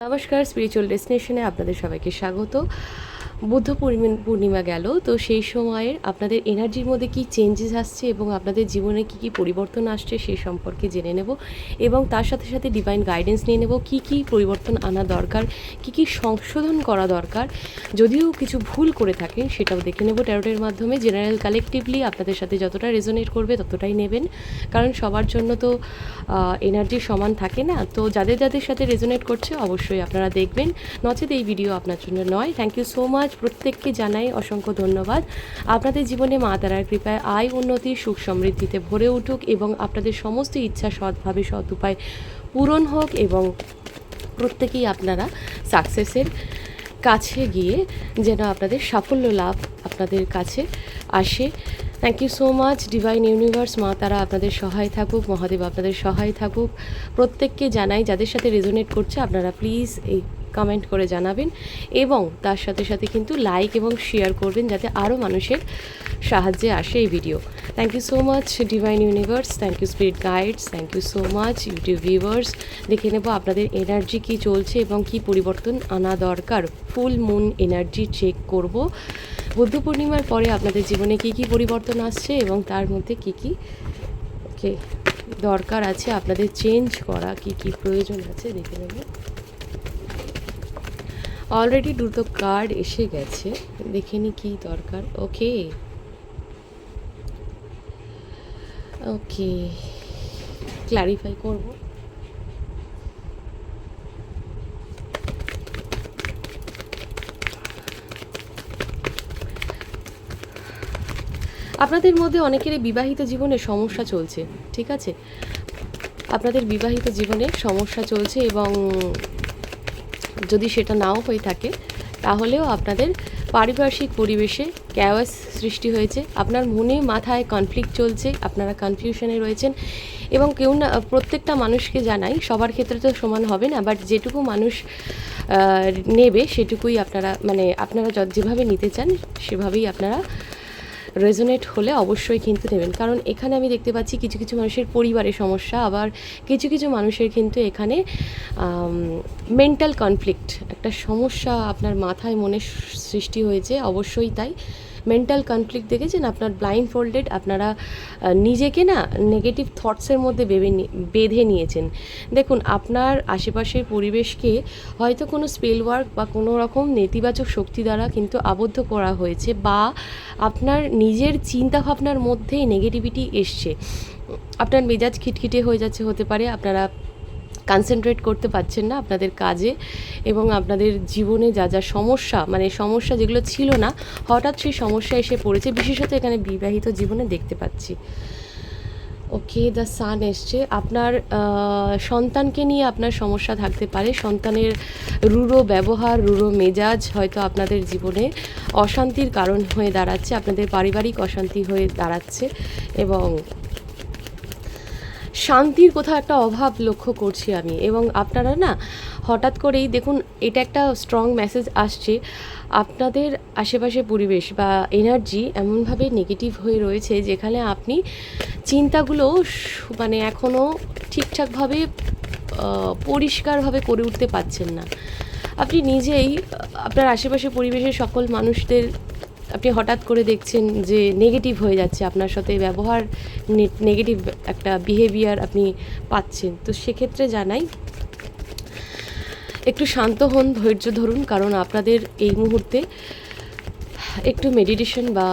নমস্কার স্পিরিচুয়াল ডেস্টিনেশনে আপনাদের সবাইকে স্বাগত। বুদ্ধ পূর্ণিমা- গেল, তো সেই সময়ের আপনাদের এনার্জির মধ্যে কি চেঞ্জেস আসছে এবং আপনাদের জীবনে কি কি পরিবর্তন আসছে সেই সম্পর্কে জেনে নেব এবং তার সাথে সাথে ডিভাইন গাইডেন্স নিয়ে নেব, কি কি পরিবর্তন আনা দরকার, কি কি সংশোধন করা দরকার, যদিও কিছু ভুল করে থাকেন সেটাও দেখে নেব ট্যারোটের মাধ্যমে। জেনারেল কালেকটিভলি আপনাদের সাথে যতটা রেজোনেট করবে ততটাই নেবেন, কারণ সবার জন্য তো এনার্জি সমান থাকে না। তো যাদের যাদের সাথে রেজোনেট করছে অবশ্যই আপনারা দেখবেন। নচেত এই ভিডিও আপনার জন্য নয়। থ্যাংক ইউ সো মাচ প্রত্যেককে জানাই অসংখ্য ধন্যবাদ। আপনাদের জীবনে মা তারার কৃপায় আয়, উন্নতি, সুখ সমৃদ্ধিতে ভরে উঠুক এবং আপনাদের সমস্ত ইচ্ছা সৎভাবে সৎ উপায় পূরণ হোক এবং প্রত্যেকেই আপনারা সাকসেসের কাছে গিয়ে যেন আপনাদের সাফল্য লাভ আপনাদের কাছে আসে। Thank you so much divine universe Ma Tara আপনাদের সহায় থাকুক, মহাদেব আপনাদের সহায় থাকুক। প্রত্যেককে জানাই, যাদের সাথে রেজোনেট করছে, আপনারা প্লিজ এই কমেন্ট করে জানাবেন এবং তার সাথে সাথে কিন্তু লাইক এবং শেয়ার করবেন যাতে আরও মানুষের সাহায্যে আসে এই video thank you so much divine universe thank you spirit guides thank you so much YouTube viewers দেখে নেব আপনাদের এনার্জি কী চলছে এবং কি পরিবর্তন আনা দরকার। ফুল মুন এনার্জি চেক করব। বুদ্ধ পূর্ণিমার পরে আপনাদের জীবনে কি কি পরিবর্তন আসছে এবং তার মধ্যে কি কি ওকে দরকার আছে। আপনাদের চেঞ্জ করা কি কি প্রয়োজন আছে দেখে নেব। অলরেডি দুটো কার্ড এসে গেছে। দেখে নি কি দরকার। ওকে ওকে ক্লারিফাই করব। আপনাদের মধ্যে অনেকেরই বিবাহিত জীবনে সমস্যা চলছে, ঠিক আছে? আপনাদের বিবাহিত জীবনে সমস্যা চলছে এবং যদি সেটা নাও হয়ে থাকে, তাহলেও আপনাদের পারিপার্শ্বিক পরিবেশে ক্যাওয়াস সৃষ্টি হয়েছে। আপনার মনে মাথায় কনফ্লিক্ট চলছে, আপনারা কনফিউশনে রয়েছেন এবং কেউ না, প্রত্যেকটা মানুষকে জানাই, সবার ক্ষেত্রে তো সমান হবে না বাট যেটুকু মানুষ নেবে সেটুকুই আপনারা মানে আপনারা যেভাবে নিতে চান, সেভাবেই আপনারা রেজোনেট হলে অবশ্যই কিন্তু নেবেন। কারণ এখানে আমি দেখতে পাচ্ছি কিছু কিছু মানুষের পরিবারের সমস্যা, আবার কিছু কিছু মানুষের কিন্তু এখানে মেন্টাল কনফ্লিক্ট একটা সমস্যা আপনার মাথায়, মনে সৃষ্টি হয়েছে, অবশ্যই তাই। মেন্টাল কনফ্লিক্ট দেখেছেন? আপনার ব্লাইন্ড ফোল্ডেড আপনারা নিজেকে না নেগেটিভ থটসের মধ্যে বেবে বেঁধে নিয়েছেন। দেখুন, আপনার আশেপাশের পরিবেশকে হয়তো কোনো স্পেল ওয়ার্ক বা কোনো রকম নেতিবাচক শক্তি দ্বারা কিন্তু আবদ্ধ করা হয়েছে বা আপনার নিজের চিন্তা ভাবনার মধ্যেই নেগেটিভিটি এসছে। আপনার মেজাজ খিটখিটে হয়ে যাচ্ছে হতে পারে, আপনারা কনসেন্ট্রেট করতে পারছেন না আপনাদের কাজে এবং আপনাদের জীবনে যা যা সমস্যা মানে সমস্যা যেগুলো ছিল না, হঠাৎ সেই সমস্যা এসে পড়েছে। বিশেষত এখানে বিবাহিত জীবনে দেখতে পাচ্ছি। ওকে দ্য সান এসছে। আপনার সন্তানকে নিয়ে আপনার সমস্যা থাকতে পারে। সন্তানের রুড়ো ব্যবহার রুড়ো মেজাজ হয়তো আপনাদের জীবনে অশান্তির কারণ হয়ে দাঁড়াচ্ছে। আপনাদের পারিবারিক অশান্তি হয়ে দাঁড়াচ্ছে এবং শান্তির কোথাও একটা অভাব লক্ষ্য করছি আমি। এবং আপনারা না, হঠাৎ করেই দেখুন, এটা একটা স্ট্রং মেসেজ আসছে। আপনাদের আশেপাশে পরিবেশ বা এনার্জি এমনভাবে নেগেটিভ হয়ে রয়েছে, যেখানে আপনি চিন্তাগুলো মানে এখনও ঠিকঠাকভাবে পরিষ্কারভাবে করে উঠতে পারছেন না। আপনি নিজেই, আপনার আশেপাশে পরিবেশের সকল মানুষদের আপনি হঠাৎ করে দেখছেন যে নেগেটিভ হয়ে যাচ্ছে, আপনার সাথে ব্যবহার নেগেটিভ একটা বিহেভিয়ার আপনি পাচ্ছেন। তো সেক্ষেত্রে জানাই, একটু শান্ত হন, ধৈর্য ধরুন, কারণ আপনাদের এই মুহূর্তে একটু মেডিটেশন বা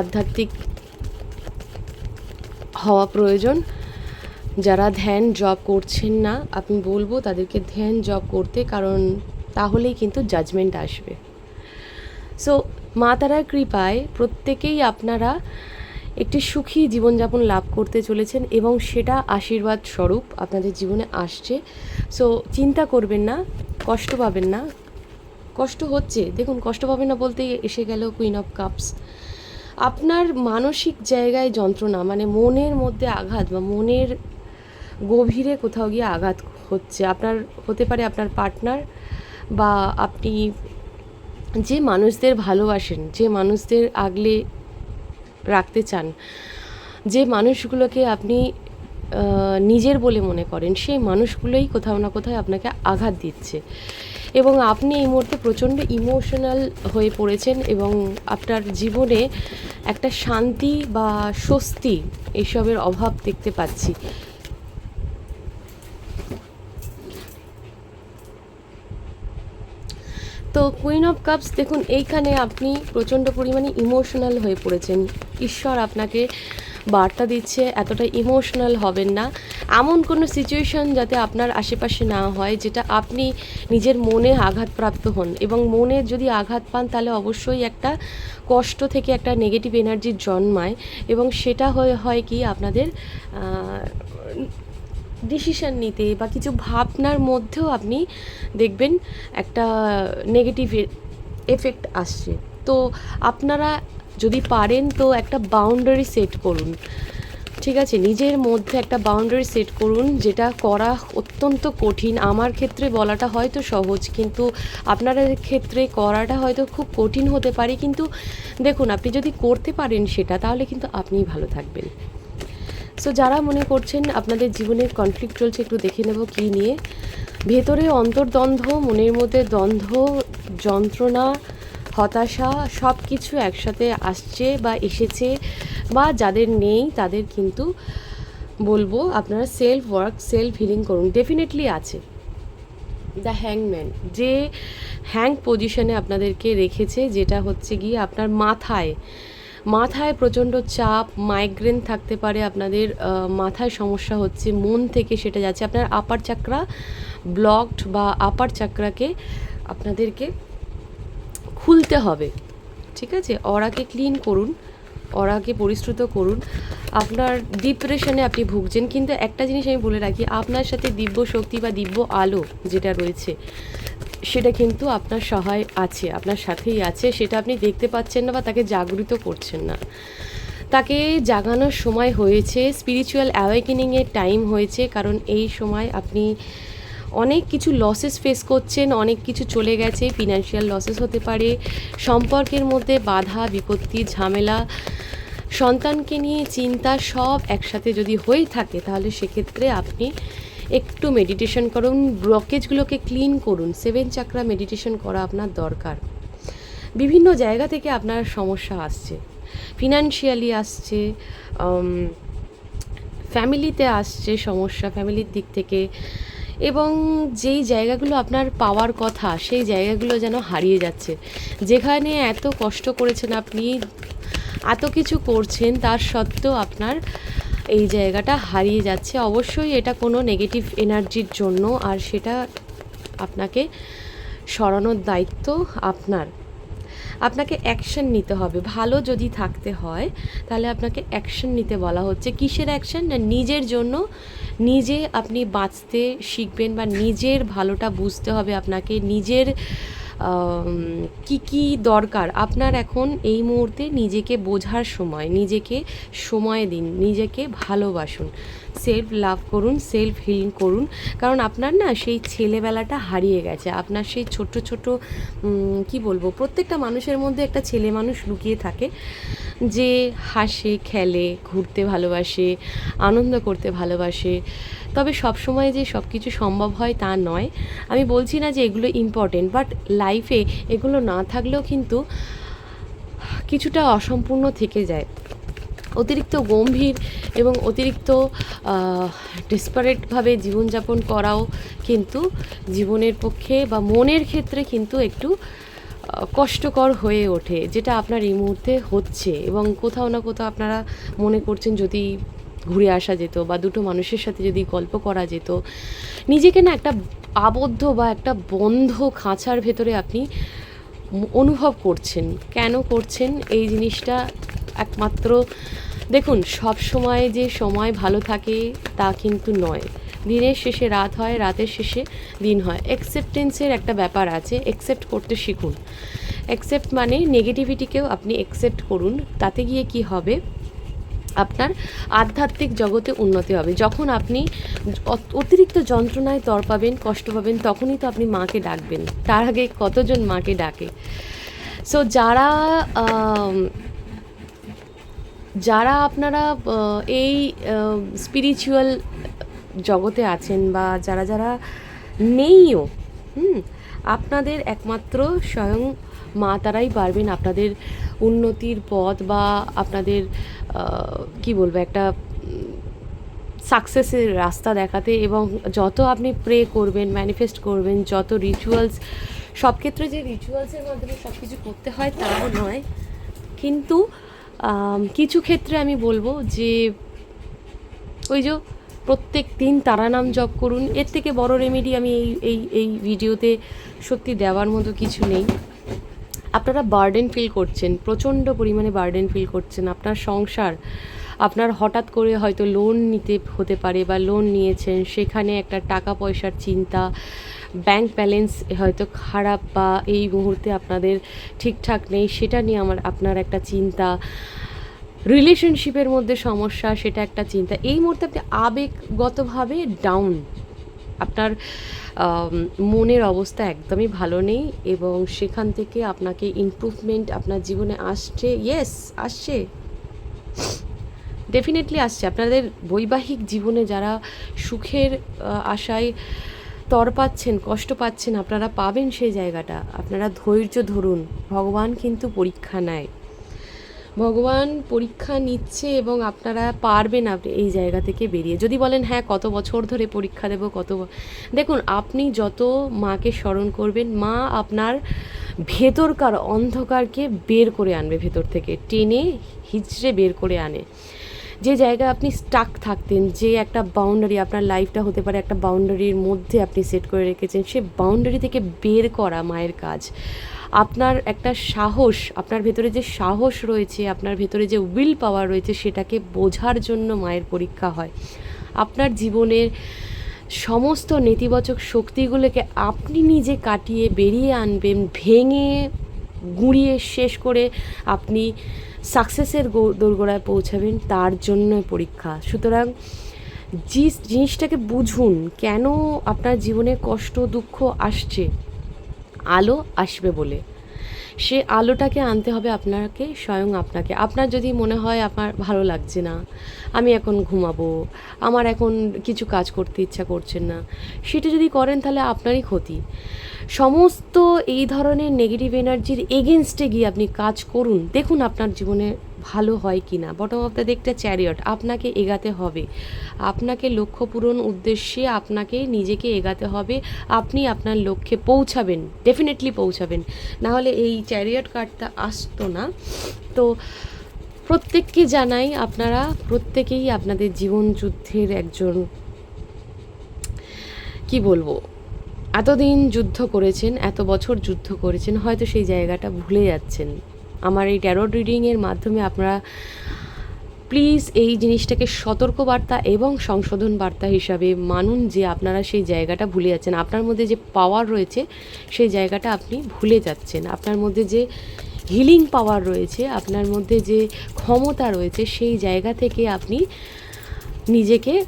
আধ্যাত্মিক হওয়া প্রয়োজন। যারা ধ্যান জব করছেন না, আমি বলব তাদেরকে ধ্যান জব করতে, কারণ তাহলেই কিন্তু জাজমেন্ট আসবে। সো মা তারার কৃপায় প্রত্যেকেই আপনারা একটি সুখী জীবনযাপন লাভ করতে চলেছেন এবং সেটা আশীর্বাদ স্বরূপ আপনাদের জীবনে আসছে। সো চিন্তা করবেন না, কষ্ট পাবেন না। কষ্ট হচ্ছে। দেখুন, কষ্ট পাবেন না বলতেই এসে গেল কুইন অফ কাপস আপনার মানসিক জায়গায় যন্ত্রণা মানে মনের মধ্যে আঘাত বা মনের গভীরে কোথাও গিয়ে আঘাত হচ্ছে। আপনার, হতে পারে আপনার পার্টনার বা আপনি যে মানুষদের ভালোবাসেন, যে মানুষদের আগলে রাখতে চান, যে মানুষগুলোকে আপনি নিজের বলে মনে করেন, সেই মানুষগুলোই কোথাও না কোথাও আপনাকে আঘাত দিচ্ছে। এবং আপনি এই মুহূর্তে প্রচণ্ড ইমোশনাল হয়ে পড়েছেন এবং আপনার জীবনে একটা শান্তি বা স্বস্তি এসবের অভাব দেখতে পাচ্ছি। তো কুইন অফ কাপস দেখুন, এইখানে আপনি প্রচণ্ড পরিমাণে ইমোশনাল হয়ে পড়েছেন। ঈশ্বর আপনাকে বার্তা দিচ্ছে, এতটা ইমোশনাল হবেন না। এমন কোনো সিচুয়েশন যাতে আপনার আশেপাশে না হয়, যেটা আপনি নিজের মনে আঘাতপ্রাপ্ত হন। এবং মনে যদি আঘাত পান, তাহলে অবশ্যই একটা কষ্ট থেকে একটা নেগেটিভ এনার্জি জন্মায়। এবং সেটা হয়ে, হয় কি, আপনাদের ডিসিশন নিতে বা কিছু ভাবনার মধ্যেও আপনি দেখবেন একটা নেগেটিভ এফেক্ট আসছে। তো আপনারা যদি পারেন তো একটা বাউন্ডারি সেট করুন। ঠিক আছে? নিজের মধ্যে একটা বাউন্ডারি সেট করুন, যেটা করা অত্যন্ত কঠিন। আমার ক্ষেত্রে বলাটা হয়তো সহজ, কিন্তু আপনাদের ক্ষেত্রে করাটা হয়তো খুব কঠিন হতে পারে। কিন্তু দেখুন, আপনি যদি করতে পারেন সেটা, তাহলে কিন্তু আপনিই ভালো থাকবেন। সো যারা মনে করছেন আপনাদের জীবনে কনফ্লিক্ট চলছে, একটু দেখে নেব কী নিয়ে। ভেতরে অন্তর্দ্বন্দ্ব, মনের মধ্যে দ্বন্দ্ব, যন্ত্রণা, হতাশা সব কিছু একসাথে আসছে বা এসেছে বা যাদের নেই, তাদের কিন্তু বলব আপনারা সেলফ ওয়ার্ক সেলফ হিলিং করুন। ডেফিনেটলি আছে। দ্য হ্যাংম্যান যে হ্যাং পজিশনে আপনাদেরকে রেখেছে, যেটা হচ্ছে গিয়ে আপনার মাথায় মাথায় প্রচণ্ড চাপ মাইগ্রেন থাকতে পারে, আপনাদের মাথায় সমস্যা হচ্ছে, মন থেকে সেটা যাচ্ছে। আপনার আপার চাকরা ব্লকড বা আপার চাকরাকে আপনাদেরকে খুলতে হবে, ঠিক আছে? অরাকে ক্লিন করুন অরাকে পরিশ্রুত করুন। আপনার ডিপ্রেশনে আপনি ভুগছেন, কিন্তু একটা জিনিস আমি বলে রাখি, আপনার সাথে দিব্য শক্তি বা দিব্য আলো যেটা রয়েছে সেটা কিন্তু আপনার সহায় আছে, আপনার সাথেই আছে, সেটা আপনি দেখতে পাচ্ছেন না বা তাকে জাগরিত করছেন না। তাকে জাগানোর সময় হয়েছে স্পিরিচুয়াল অ্যাওয়েকেনিংয়ের টাইম হয়েছে, কারণ এই সময় আপনি অনেক কিছু লসেস ফেস করছেন, অনেক কিছু চলে গেছে ফিনান্সিয়াল লসেস হতে পারে, সম্পর্কের মধ্যে বাধা, বিপত্তি, ঝামেলা, সন্তানকে নিয়ে চিন্তা সব একসাথে যদি হয়ে থাকে, তাহলে সেক্ষেত্রে আপনি একটু মেডিটেশন করুন ব্লকেজগুলোকে ক্লিন করুন সেভেন চাকরা মেডিটেশন করা আপনার দরকার। বিভিন্ন জায়গা থেকে আপনার সমস্যা আসছে। ফিনান্সিয়ালি আসছে ফ্যামিলিতে আসছে সমস্যা ফ্যামিলির দিক থেকে, এবং যেই জায়গাগুলো আপনার পাওয়ার কথা, সেই জায়গাগুলো যেন হারিয়ে যাচ্ছে। যেখানে এত কষ্ট করেছেন আপনি, এত কিছু করছেন, তার সত্ত্বেও আপনার এই জায়গাটা হারিয়ে যাচ্ছে। অবশ্যই এটা কোনো নেগেটিভ এনার্জির জন্য, আর সেটা আপনাকে সরানোর দায়িত্ব আপনার। আপনাকে অ্যাকশন নিতে হবে। ভালো যদি থাকতে হয়, তাহলে আপনাকে অ্যাকশন নিতে বলা হচ্ছে। কিসের অ্যাকশন না, নিজের জন্য নিজে আপনি বাঁচতে শিখবেন বা নিজের ভালোটা বুঝতে হবে আপনাকে। নিজের কি কি দরকার? আপনার এখন এই মুহূর্তে নিজেকে বোঝার সময়, নিজেকে সময় দিন, নিজেকে ভালোবাসুন। সেলফ লাভ করুন সেলফ হিলিং করুন। কারণ আপনার না সেই ছেলেবেলাটা হারিয়ে গেছে। আপনার সেই ছোট্ট ছোট কি বলব? প্রত্যেকটা মানুষের মধ্যে একটা ছেলে মানুষ লুকিয়ে থাকে। যে হাসে, খেলে, ঘুরতে ভালোবাসে, আনন্দ করতে ভালোবাসে। তবে সব সময় যে সব কিছু সম্ভব হয় তা নয়। আমি বলছি না যে এগুলো ইম্পর্টেন্ট বাট লাইফে এগুলো না থাকলেও কিন্তু কিছুটা অসম্পূর্ণ থেকে যায়। অতিরিক্ত গম্ভীর এবং অতিরিক্ত ডেসপারেটভাবে জীবনযাপন করাও কিন্তু জীবনের পক্ষে বা মনের ক্ষেত্রে কিন্তু একটু কষ্টকর হয়ে ওঠে, যেটা আপনার এই মুহূর্তে হচ্ছে এবং কোথাও না কোথাও আপনারা মনে করছেন যদি ঘুরে আসা যেত বা দুটো মানুষের সাথে যদি গল্প করা যেত, নিজেকে না একটা আবদ্ধ বা একটা বন্ধ খাঁচার ভেতরে আপনি অনুভব করছেন। কেন করছেন? এই জিনিসটা একমাত্র, দেখুন সব সময় যে সময় ভালো থাকে তা কিন্তু নয়। দিনের শেষে রাত হয়, রাতের শেষে দিন হয়। অ্যাকসেপ্টেন্সের একটা ব্যাপার আছে অ্যাকসেপ্ট করতে শিখুন। অ্যাকসেপ্ট মানে নেগেটিভিটিকেও আপনি অ্যাকসেপ্ট করুন, তাতে গিয়ে কি হবে? আপনার আধ্যাত্মিক জগতে উন্নতি হবে। যখন আপনি অত- অতিরিক্ত যন্ত্রণায় তর পাবেন, কষ্ট পাবেন, তখনই তো আপনি মাকে ডাকবেন। তার আগে কতজন মাকে ডাকে? সো যারা যারা আপনারা এই স্পিরিচুয়াল জগতে আছেন বা যারা যারা নেইও, হুম, আপনাদের একমাত্র স্বয়ং মা তারাই পারবেন আপনাদের উন্নতির পথ বা আপনাদের কি বলব, একটা সাকসেসের রাস্তা দেখাতে এবং যত আপনি প্রে করবেন ম্যানিফেস্ট করবেন, যত রিচুয়ালস সব ক্ষেত্রে যে রিচুয়ালসের মাধ্যমে সব কিছু করতে হয় তাও নয়। কিন্তু কিছু ক্ষেত্রে আমি বলব যে, ওই যে প্রত্যেক দিন তারা নাম জপ করুন। এর থেকে বড় রেমেডি আমি এই এই এই ভিডিওতে সত্যি দেওয়ার মতো কিছু নেই। আপনারা বার্ডেন ফিল করছেন, প্রচণ্ড পরিমাণে বার্ডেন ফিল করছেন। আপনার সংসার, আপনার হঠাৎ করে হয়তো লোন নিতে হতে পারে বা লোন নিয়েছেন, সেখানে একটা টাকা পয়সার চিন্তা ব্যাংক ব্যালেন্স হয়তো খারাপ বা এই মুহূর্তে আপনাদের ঠিকঠাক নেই, সেটা নিয়ে আমার, আপনার একটা চিন্তা। রিলেশনশিপের মধ্যে সমস্যা, সেটা একটা চিন্তা। এই মুহূর্তে আপনি আবেগগতভাবে ডাউন আপনার মনের অবস্থা একদমই ভালো নেই এবং সেখান থেকে আপনাকে ইমপ্রুভমেন্ট আপনার জীবনে আসছে। ইয়েস আসছে। ডেফিনেটলি আসছে। আপনাদের বৈবাহিক জীবনে যারা সুখের আশায় তর পাচ্ছেন, কষ্ট পাচ্ছেন, আপনারা পাবেন সেই জায়গাটা। আপনারা ধৈর্য ধরুন। ভগবান কিন্তু পরীক্ষা নেয়। ভগবান পরীক্ষা নিচ্ছে এবং আপনারা পারবেন আপনি এই জায়গা থেকে বেরিয়ে। যদি বলেন হ্যাঁ কত বছর ধরে পরীক্ষা দেব, কত দেখুন, আপনি যত মাকে স্মরণ করবেন, মা আপনার ভেতরকার অন্ধকারকে বের করে আনবে ভেতর থেকে, টেনে হিচড়ে বের করে আনে। যে জায়গায় আপনি স্টাক থাকতেন, যে একটা বাউন্ডারি আপনার লাইফটা হতে পারে, একটা বাউন্ডারির মধ্যে আপনি সেট করে রেখেছেন, সে বাউন্ডারি থেকে বের করা মায়ের কাজ। আপনার একটা সাহস, আপনার ভেতরে যে সাহস রয়েছে, আপনার ভেতরে যে উইল পাওয়ার রয়েছে, সেটাকে বোঝার জন্য মায়ের পরীক্ষা হয়। আপনার জীবনের সমস্ত নেতিবাচক শক্তিগুলোকে আপনি নিজে কাটিয়ে বেরিয়ে আনবেন, ভেঙে গুঁড়িয়ে শেষ করে আপনি সাকসেসের দোরগোড়ায় পৌঁছাবেন, তার জন্য পরীক্ষা। সুতরাং জিনিসটাকে বুঝুন, কেন আপনার জীবনে কষ্ট, দুঃখ আসছে? আলো আসবে বলে। সে আলোটাকে আনতে হবে আপনাকে, স্বয়ং আপনাকে। আপনার যদি মনে হয় আমার ভালো লাগছে না, আমি এখন ঘুমাবো, আমার এখন কিছু কাজ করতে ইচ্ছা করছেন না, সেটা যদি করেন তাহলে আপনারই ক্ষতি। সমস্ত এই ধরনের নেগেটিভ এনার্জির এগেনস্টে গিয়ে আপনি কাজ করুন। দেখুন আপনার জীবনে ভালো হয় কি না? বটম অফ দ্য দেখটা চ্যারিয়ট আপনাকে এগাতে হবে। আপনাকে লক্ষ্য পূরণ উদ্দেশ্যে আপনাকে নিজেকে এগাতে হবে। আপনি আপনার লক্ষ্যে পৌঁছাবেন ডেফিনেটলি পৌঁছাবেন। না হলে এই চ্যারিয়ট কার্ডটা আসতো না। তো প্রত্যেককে জানাই আপনারা, প্রত্যেকেই আপনাদের জীবন যুদ্ধের একজন, কি বলব? এতদিন যুদ্ধ করেছেন, এত বছর যুদ্ধ করেছেন, হয়তো সেই জায়গাটা ভুলে যাচ্ছেন। আমার এই ট্যারোট রিডিংয়ের মাধ্যমে আপনারা প্লিজ এই জিনিসটাকে সতর্কবার্তা এবং সংশোধন বার্তা হিসাবে মানুন যে আপনারা সেই জায়গাটা ভুলে যাচ্ছেন। আপনার মধ্যে যে পাওয়ার রয়েছে, সেই জায়গাটা আপনি ভুলে যাচ্ছেন। আপনার মধ্যে যে হিলিং পাওয়ার রয়েছে, আপনার মধ্যে যে ক্ষমতা রয়েছে, সেই জায়গা থেকে আপনি নিজেকে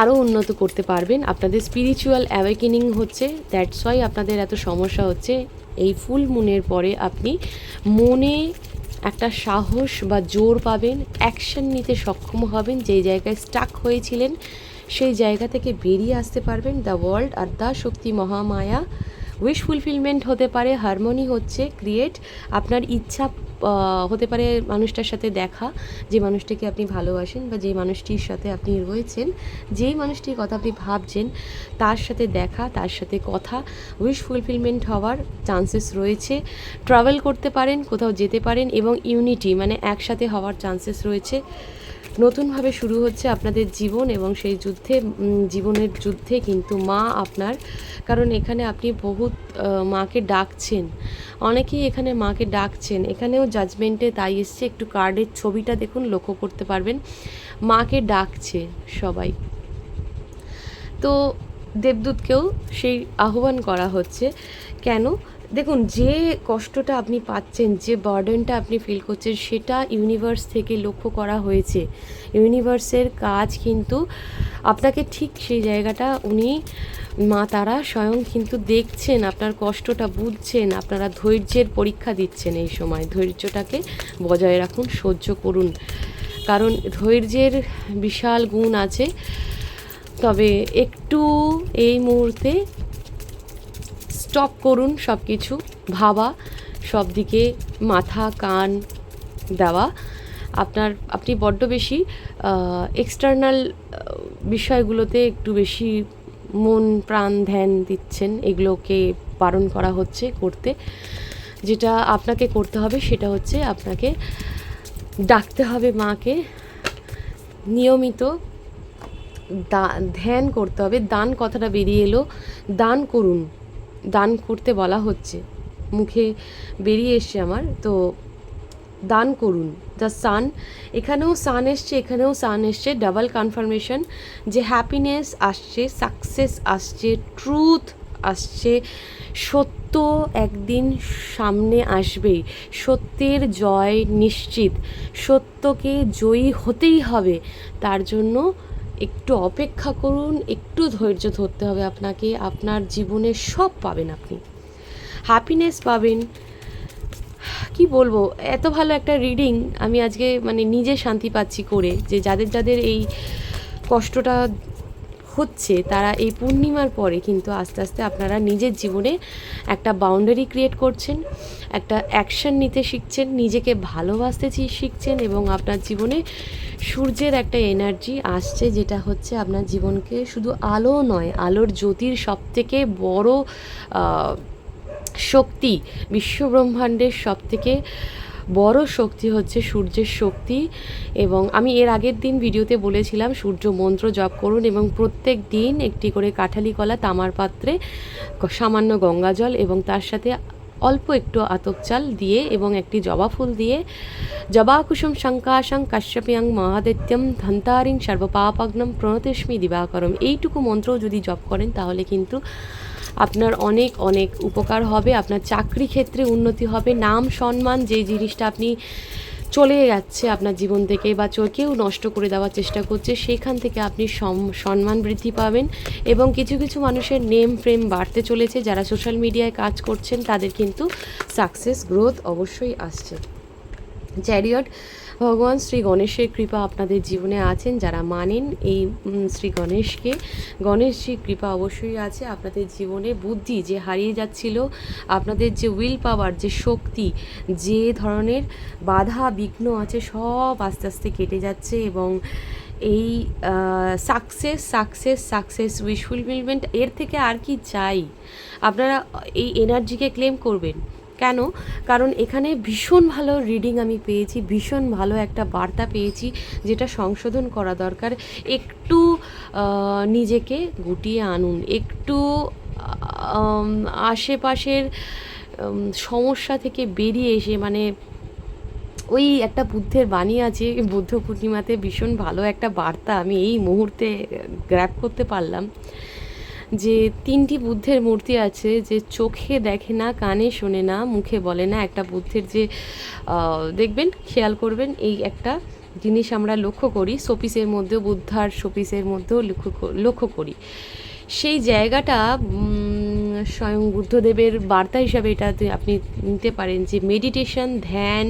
আরও উন্নত করতে পারবেন। আপনাদের স্পিরিচুয়াল অ্যাওয়েকেনিং হচ্ছে দ্যাটস ওয়াই আপনাদের এত সমস্যা হচ্ছে। এই ফুল মুনের পরে আপনি মনে একটা সাহস বা জোর পাবেন অ্যাকশন নিতে সক্ষম হবেন যে জায়গায় স্টাক হয়েছিলেন সেই জায়গা থেকে বেরিয়ে আসতে পারবেন the world R the Shakti Mahamaya. Wish fulfilment হতে পারে হারমোনি হচ্ছে ক্রিয়েট আপনার ইচ্ছা হতে পারে মানুষটার সাথে দেখা, যে মানুষটিকে আপনি ভালোবাসেন বা যে মানুষটির সাথে আপনি রয়েছেন যেই মানুষটির কথা আপনি ভাবছেন, তার সাথে দেখা, তার সাথে কথা উইশ ফুলফিলমেন্ট হওয়ার চান্সেস রয়েছে। ট্রাভেল করতে পারেন, কোথাও যেতে পারেন এবং ইউনিটি মানে একসাথে হওয়ার চান্সেস রয়েছে। নতুনভাবে শুরু হচ্ছে আপনাদের জীবন এবং সেই যুদ্ধে জীবনের যুদ্ধে কিন্তু মা আপনার, কারণ এখানে আপনি বহুত মাকে ডাকছেন। অনেকেই এখানে মাকে ডাকছেন। এখানেও জাজমেন্টে তাই এসছে। একটু কার্ডের ছবিটা দেখুন, লক্ষ্য করতে পারবেন। মাকে ডাকছে সবাই। তো দেবদূতকেও সেই আহ্বান করা হচ্ছে। কেন? দেখুন, যে কষ্টটা আপনি পাচ্ছেন, যে বার্ডেনটা আপনি ফিল করছেন, সেটা ইউনিভার্স থেকে লক্ষ্য করা হয়েছে। ইউনিভার্সের কাজ কিন্তু আপনাকে ঠিক সেই জায়গাটা উনি, মা তারা স্বয়ং কিন্তু দেখছেন, আপনার কষ্টটা বুঝছেন, আপনারা ধৈর্যের পরীক্ষা দিচ্ছেন এই সময়। ধৈর্যটাকে বজায় রাখুন, সহ্য করুন। কারণ ধৈর্যের বিশাল গুণ আছে। তবে একটু এই মুহূর্তে স্টপ করুন সব কিছু ভাবা সব দিকে মাথা, কান দেওয়া। আপনার, আপনি বড্ড বেশি এক্সটার্নাল বিষয়গুলোতে একটু বেশি মন, প্রাণ ধ্যান দিচ্ছেন, এগুলোকে বারণ করা হচ্ছে করতে। যেটা আপনাকে করতে হবে সেটা হচ্ছে আপনাকে ডাকতে হবে মাকে। নিয়মিত দা, ধ্যান করতে হবে। দান কথাটা বেরিয়ে এলো। দান করুন। দান করতে বলা হচ্ছে। মুখে বেরিয়ে এসছে আমার। তো দান করুন। দ্য সান, এখানেও সান এসছে, এখানেও সান এসছে। ডাবল কনফার্মেশন যে হ্যাপিনেস আসছে, সাকসেস আসছে, ট্রুথ আসছে, সত্য একদিন সামনে আসবেই সত্যের জয় নিশ্চিত। সত্যকে জয়ী হতেই হবে। তার জন্য একটু অপেক্ষা করুন, একটু ধৈর্য ধরতে হবে আপনাকে, আপনার জীবনে সব পাবেন আপনি। হ্যাপিনেস পাবেন। কি বলব, এত ভালো একটা রিডিং আমি আজকে মানে নিজে শান্তি পাচ্ছি করে যে যাদের যাদের এই কষ্টটা হচ্ছে, তারা এই পূর্ণিমার পরে কিন্তু আস্তে আস্তে আপনারা নিজের জীবনে একটা বাউন্ডারি ক্রিয়েট করছেন, একটা অ্যাকশন নিতে শিখছেন, নিজেকে ভালোবাসতে শিখছেন এবং আপনার জীবনে সূর্যের একটা এনার্জি আসছে যেটা হচ্ছে আপনার জীবনকে শুধু আলো নয়, আলোর জ্যোতির সবথেকে বড় শক্তি, বিশ্বব্রহ্মাণ্ডের সবথেকে বড় শক্তি হচ্ছে সূর্যের শক্তি এবং আমি এর আগের দিন ভিডিওতে বলেছিলাম, সূর্য মন্ত্র জপ করুন এবং প্রত্যেক দিন একটি করে কাঠালি কলা, তামার পাত্রে সামান্য গঙ্গা জল এবং তার সাথে অল্প একটু আতপ চাল দিয়ে এবং একটি জবা ফুল দিয়ে জবা কুসুম শঙ্কাশং কাশ্যপিয়াং মহাদিত্যম ধন্তারিং সর্বপাপগ্নম প্রণতেস্মি দিবাকরম। এইটুকু মন্ত্র যদি জপ করেন তাহলে কিন্তু আপনার অনেক অনেক উপকার হবে, আপনার চাকরি ক্ষেত্রে উন্নতি হবে, নাম, সম্মান, যে জিনিসটা আপনি চলে যাচ্ছে আপনার জীবন থেকে বা কেউ নষ্ট করে দেওয়ার চেষ্টা করছে, সেখান থেকে আপনি সম- সম্মান বৃদ্ধি পাবেন এবং কিছু কিছু মানুষের নেম ফ্রেম বাড়তে চলেছে, যারা সোশ্যাল মিডিয়ায় কাজ করছেন, তাদের কিন্তু সাকসেস গ্রোথ অবশ্যই আসছে। চ্যারিয়ট। ভগবান শ্রী গণেশের কৃপা আপনাদের জীবনে আছেন, যারা মানেন এই শ্রী গণেশকে। গণেশজির কৃপা অবশ্যই আছে। আপনাদের জীবনে বুদ্ধি যে হারিয়ে যাচ্ছিল, আপনাদের যে উইল পাওয়ার যে শক্তি, যে ধরনের বাধা বিঘ্ন আছে, সব আস্তে আস্তে কেটে যাচ্ছে এবং এই success success success wish fulfilment এর থেকে আর কি চাই? আপনারা এই এনার্জিকে ক্লেম করবেন। কেন? কারণ এখানে ভীষণ ভালো রিডিং আমি পেয়েছি, ভীষণ ভালো একটা বার্তা পেয়েছি যেটা সংশোধন করা দরকার। একটু নিজেকে গুটিয়ে আনুন, একটু আশেপাশের সমস্যা থেকে বেরিয়ে এসে মানে ওই একটা বুদ্ধের বাণী আছে, বুদ্ধ পূর্ণিমাতে ভীষণ ভালো একটা বার্তা আমি এই মুহূর্তে গ্র্যাপ করতে পারলাম। যে তিনটি বুদ্ধের মূর্তি আছে যে চোখে দেখে না, কানে শোনে না, মুখে বলে না, একটা বুদ্ধের যে দেখবেন, খেয়াল করবেন, এই একটা জিনিস আমরা লক্ষ্য করি, শোপিসের মধ্যেও বুদ্ধার শোপিসের মধ্যেও লক্ষ্য লক্ষ্য করি। সেই জায়গাটা স্বয়ং বুদ্ধদেবের বার্তা হিসাবে এটাতে আপনি নিতে পারেন যে মেডিটেশন ধ্যান,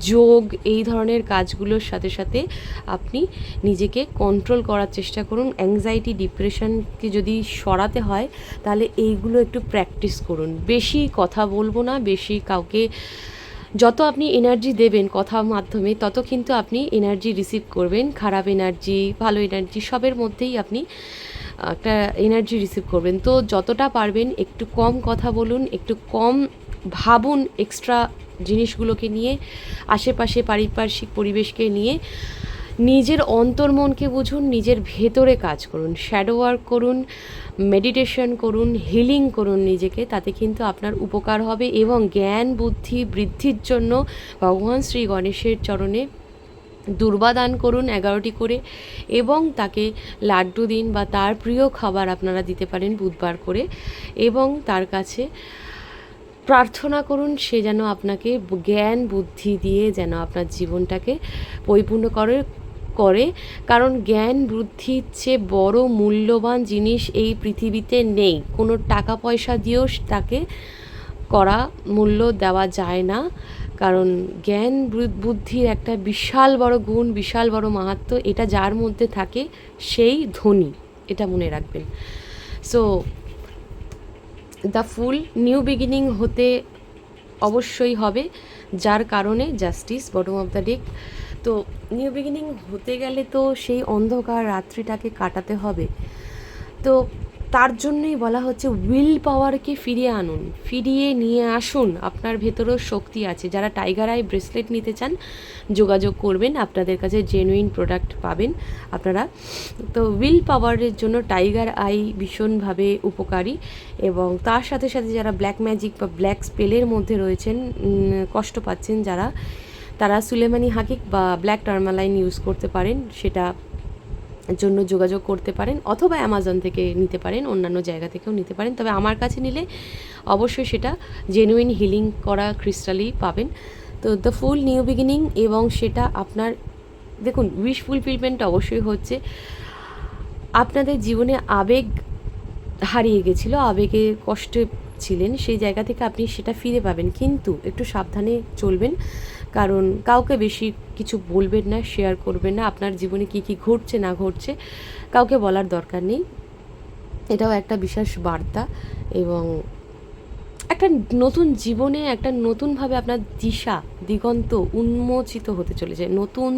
যোগ এই ধরনের কাজগুলোর সাথে সাথে আপনি নিজেকে কন্ট্রোল করার চেষ্টা করুন। অ্যাংজাইটি ডিপ্রেশনকে যদি সরাতে হয়, তাহলে এইগুলো একটু প্র্যাকটিস করুন। বেশি কথা বলব না, বেশি কাউকে যত আপনি এনার্জি দেবেন কথার মাধ্যমে, তত কিন্তু আপনি এনার্জি রিসিভ করবেন। খারাপ এনার্জি ভালো এনার্জি সবের মধ্যেই আপনি একটা এনার্জি রিসিভ করবেন। তো যতটা পারবেন একটু কম কথা বলুন, একটু কম ভাবুন এক্সট্রা জিনিসগুলোকে নিয়ে, আশেপাশে পারিপার্শ্বিক পরিবেশকে নিয়ে। নিজের অন্তর্মনকে বুঝুন, নিজের ভেতরে কাজ করুন। শ্যাডো ওয়ার্ক করুন মেডিটেশন করুন হিলিং করুন নিজেকে, তাতে কিন্তু আপনার উপকার হবে এবং জ্ঞান, বুদ্ধি, বৃদ্ধির জন্য ভগবান শ্রী গণেশের চরণে দুর্বা দান করুন এগারোটি করে এবং তাকে লাড্ডু দিন বা তার প্রিয় খাবার আপনারা দিতে পারেন বুধবার করে এবং তার কাছে প্রার্থনা করুন, সে যেন আপনাকে জ্ঞান, বুদ্ধি দিয়ে যেন আপনার জীবনটাকে পরিপূর্ণ করে করে। কারণ জ্ঞান, বুদ্ধির চেয়ে বড় মূল্যবান জিনিস এই পৃথিবীতে নেই। কোনো টাকা পয়সা দিয়েও তাকে করা, মূল্য দেওয়া যায় না। কারণ জ্ঞান বুদ্ধির একটা বিশাল বড় গুণ, বিশাল বড় মাহাত্ম, এটা যার মধ্যে থাকে সেই ধনী এটা মনে রাখবেন। So the fool new beginning হতে অবশ্যই হবে, যার কারণে justice bottom of the deck তো নিউ বিগিনিং হতে গেলে তো সেই অন্ধকার রাত্রিটাকে কাটাতে হবে। তো তার জন্যই বলা হচ্ছে উইল পাওয়ারকে ফিরিয়ে আনুন, ফিরিয়ে নিয়ে আসুন। আপনার ভেতরেও শক্তি আছে। যারা টাইগার আই ব্রেসলেট নিতে চান, যোগাযোগ করবেন, আপনাদের কাছে জেনুইন প্রোডাক্ট পাবেন আপনারা। তো উইল পাওয়ারের জন্য টাইগার আই ভীষণভাবে উপকারী এবং তার সাথে সাথে যারা ব্ল্যাক ম্যাজিক বা ব্ল্যাক স্পেলের মধ্যে রয়েছেন কষ্ট পাচ্ছেন যারা, তারা সুলেমানি হাকিক বা ব্ল্যাক টার্মালাইন ইউজ করতে পারেন। সেটা জন্য যোগাযোগ করতে পারেন অথবা অ্যামাজন থেকে নিতে পারেন, অন্যান্য জায়গা থেকেও নিতে পারেন। তবে আমার কাছে নিলে অবশ্যই সেটা জেনুইন হিলিং করা ক্রিস্টালই পাবেন। তো দ্য ফুল নিউ বিগিনিং এবং সেটা আপনার, দেখুন উইশ ফুলফিলমেন্ট অবশ্যই হচ্ছে। আপনাদের জীবনে আবেগ হারিয়ে গেছিল, আবেগে কষ্টে ছিলেন, সেই জায়গা থেকে আপনি সেটা ফিরে পাবেন। কিন্তু একটু সাবধানে চলবেন। কারণ কাউকে বেশি কিছু বলবেন না শেয়ার করবেন না, আপনার জীবনে কি কি ঘটছে, না ঘটছে, কাউকে বলার দরকার নেই। এটাও একটা বিশেষ বার্তা এবং একটা নতুন জীবনে একটা নতুনভাবে আপনার দিশা, দিগন্ত উন্মোচিত হতে চলেছে। নতুন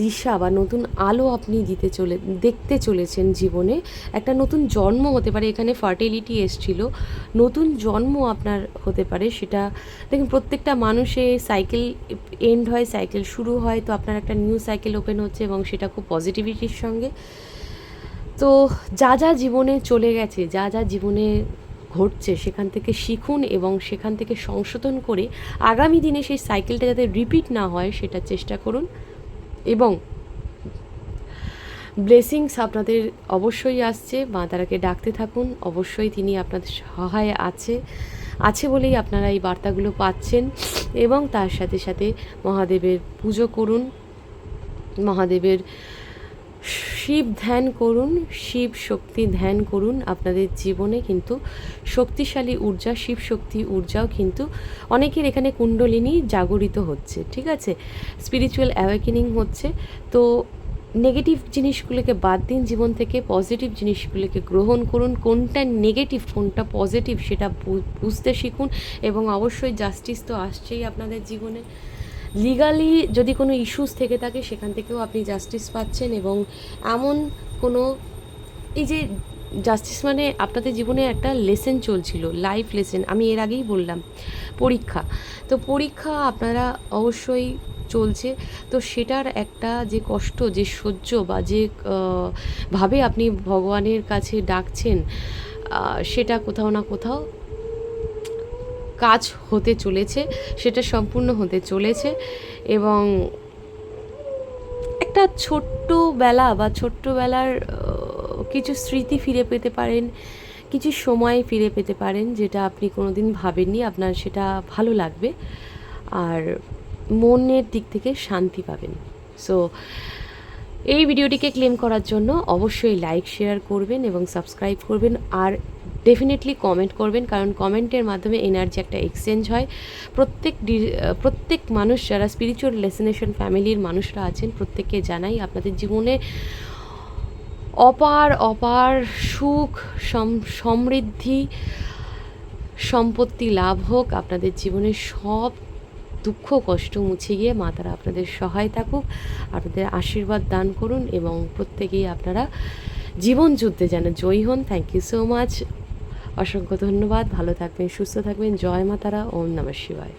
দিশা বা নতুন আলো আপনি দিতে চলে, দেখতে চলেছেন জীবনে। একটা নতুন জন্ম হতে পারে, এখানে ফার্টিলিটি এসছিল। নতুন জন্ম আপনার হতে পারে, সেটা দেখুন, প্রত্যেকটা মানুষে সাইকেল এন্ড হয় সাইকেল শুরু হয়, তো আপনার একটা নিউ সাইকেল ওপেন হচ্ছে এবং সেটা খুব পজিটিভিটির সঙ্গে। তো যা যা জীবনে চলে গেছে, যা যা জীবনে ঘটছে, সেখান থেকে শিখুন এবং সেখান থেকে সংশোধন করে আগামী দিনে সেই সাইকেলটা যাতে রিপিট না হয় সেটা চেষ্টা করুন। এবং ব্লেসিংস আপনাদের অবশ্যই আসছে, মা তারাকে ডাকতে থাকুন, অবশ্যই তিনি আপনাদের সহায় আছে আছে বলেই আপনারা এই বার্তাগুলো পাচ্ছেন এবং তার সাথে সাথে মহাদেবের পুজো করুন, মহাদেবের শিব ধ্যান করুন, শিব শক্তি ধ্যান করুন, আপনাদের জীবনে কিন্তু শক্তিশালী ঊর্জা, শিব শক্তি ঊর্জাও কিন্তু অনেকের এখানে কুণ্ডলিনী জাগরিত হচ্ছে, ঠিক আছে? স্পিরিচুয়াল অ্যাওয়েকেনিং হচ্ছে। তো নেগেটিভ জিনিসগুলোকে বাদ দিন জীবন থেকে পজিটিভ জিনিসগুলোকে গ্রহণ করুন। কোনটা নেগেটিভ কোনটা পজিটিভ সেটা বুঝতে শিখুন এবং অবশ্যই জাস্টিস তো আসছেই আপনাদের জীবনে। লিগালি যদি কোনো ইস্যুস থেকে থাকে, সেখান থেকেও আপনি জাস্টিস পাচ্ছেন এবং এমন কোনো, এই যে জাস্টিস মানে আপনাদের জীবনে একটা লেসেন চলছিল লাইফ লেসেন আমি এর আগেই বললাম, পরীক্ষা। তো পরীক্ষা আপনারা অবশ্যই চলছে। তো সেটার একটা যে কষ্ট, যে সহ্য বা যে ভাবে আপনি ভগবানের কাছে ডাকছেন সেটা কোথাও না কোথাও কাজ হতে চলেছে, সেটা সম্পূর্ণ হতে চলেছে এবং একটা ছোট্টবেলা বা ছোট্টবেলার কিছু স্মৃতি ফিরে পেতে পারেন, কিছু সময় ফিরে পেতে পারেন যেটা আপনি কোনোদিন ভাবেননি, আপনার সেটা ভালো লাগবে আর মনের দিক থেকে শান্তি পাবেন। সো এই ভিডিওটিকে ক্লেম করার জন্য অবশ্যই লাইক শেয়ার করবেন এবং সাবস্ক্রাইব করবেন আর ডেফিনেটলি কমেন্ট করবেন, কারণ কমেন্টের মাধ্যমে এনার্জি একটা এক্সচেঞ্জ হয়। প্রত্যেক প্রত্যেক মানুষ যারা স্পিরিচুয়াল লেসনেশন ফ্যামিলির মানুষরা আছেন, প্রত্যেককে জানাই আপনাদের জীবনে অপার অপার সুখ, সম- সমৃদ্ধি, সম্পত্তি লাভ হোক, আপনাদের জীবনে সব দুঃখ, কষ্ট মুছে গিয়ে মা তারা আপনাদের সহায় থাকুক, আপনাদের আশীর্বাদ দান করুন এবং প্রত্যেকেই আপনারা জীবন যুদ্ধে যেন জয়ী হন। থ্যাংক ইউ সো মাচ অসংখ্য ধন্যবাদ। ভালো থাকবেন সুস্থ থাকবেন। জয় মাতারা ওম নমঃ শিবায়।